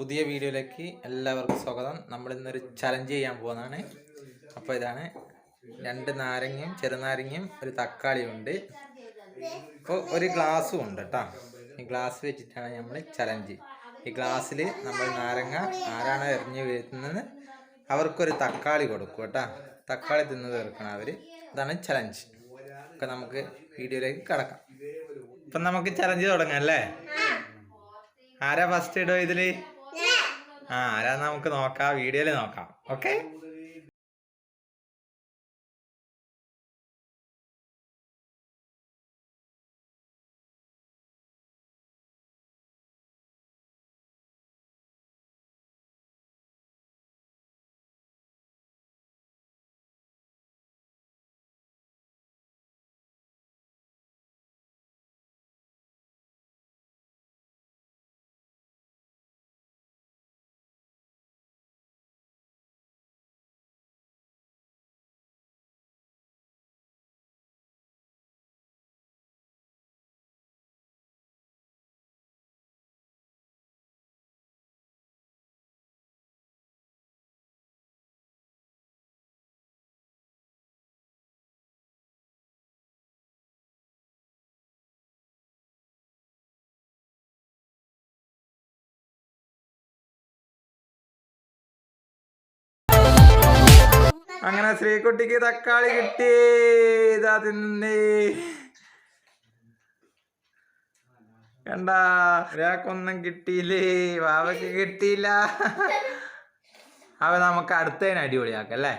പുതിയ വീഡിയോയിലേക്ക് എല്ലാവർക്കും സ്വാഗതം. നമ്മൾ ഇന്നൊരു ചലഞ്ച് ചെയ്യാൻ പോകുന്നതാണ് അപ്പോൾ ഇതാണ് രണ്ട് നാരങ്ങയും ചെറുനാരങ്ങയും ഒരു തക്കാളിയും ഉണ്ട് ഇപ്പോൾ ഒരു ഗ്ലാസ്സും ഉണ്ട് കേട്ടോ ഈ ഗ്ലാസ് വെച്ചിട്ടാണ് നമ്മൾ ചലഞ്ച് ഈ ഗ്ലാസ്സിൽ നമ്മൾ നാരങ്ങ ആരാണ് എറിഞ്ഞ് വീഴ്ത്തുന്നത് അവർക്കൊരു തക്കാളി കൊടുക്കും കേട്ടോ തക്കാളി തിന്ന് തീർക്കണം അവർ ഇതാണ് ചലഞ്ച് ഒക്കെ നമുക്ക് വീഡിയോയിലേക്ക് കടക്കാം. ഇപ്പം നമുക്ക് ചലഞ്ച് തുടങ്ങാം അല്ലേ? ആരാ ഫസ്റ്റ് ഇടോ ഇതിൽ? ആ ആരാ നമുക്ക് നോക്കാം വീഡിയോയിൽ നോക്കാം. ഓക്കെ അങ്ങനെ ശ്രീകുട്ടിക്ക് തക്കാളി കിട്ടി. ഇതാ തിന്നേ. കണ്ട ഒരാൾക്കൊന്നും കിട്ടിയില്ലേ? വാവക്ക് കിട്ടിയില്ല. അവ നമുക്ക് അടുത്തതിന് അടിപൊളിയാക്കാം അല്ലേ?